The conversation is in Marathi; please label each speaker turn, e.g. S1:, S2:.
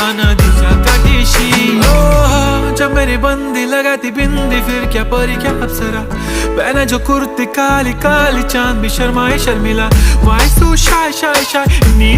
S1: बेटा नदीच्या दिशा काठीशी. मेरी बंदी लगाती बिंदी फिर क्या परी क्या अप्सरा? पहना जो कुर्ती काली काली चांद भी शर्माए Sharmila. Why so shy shy shy नी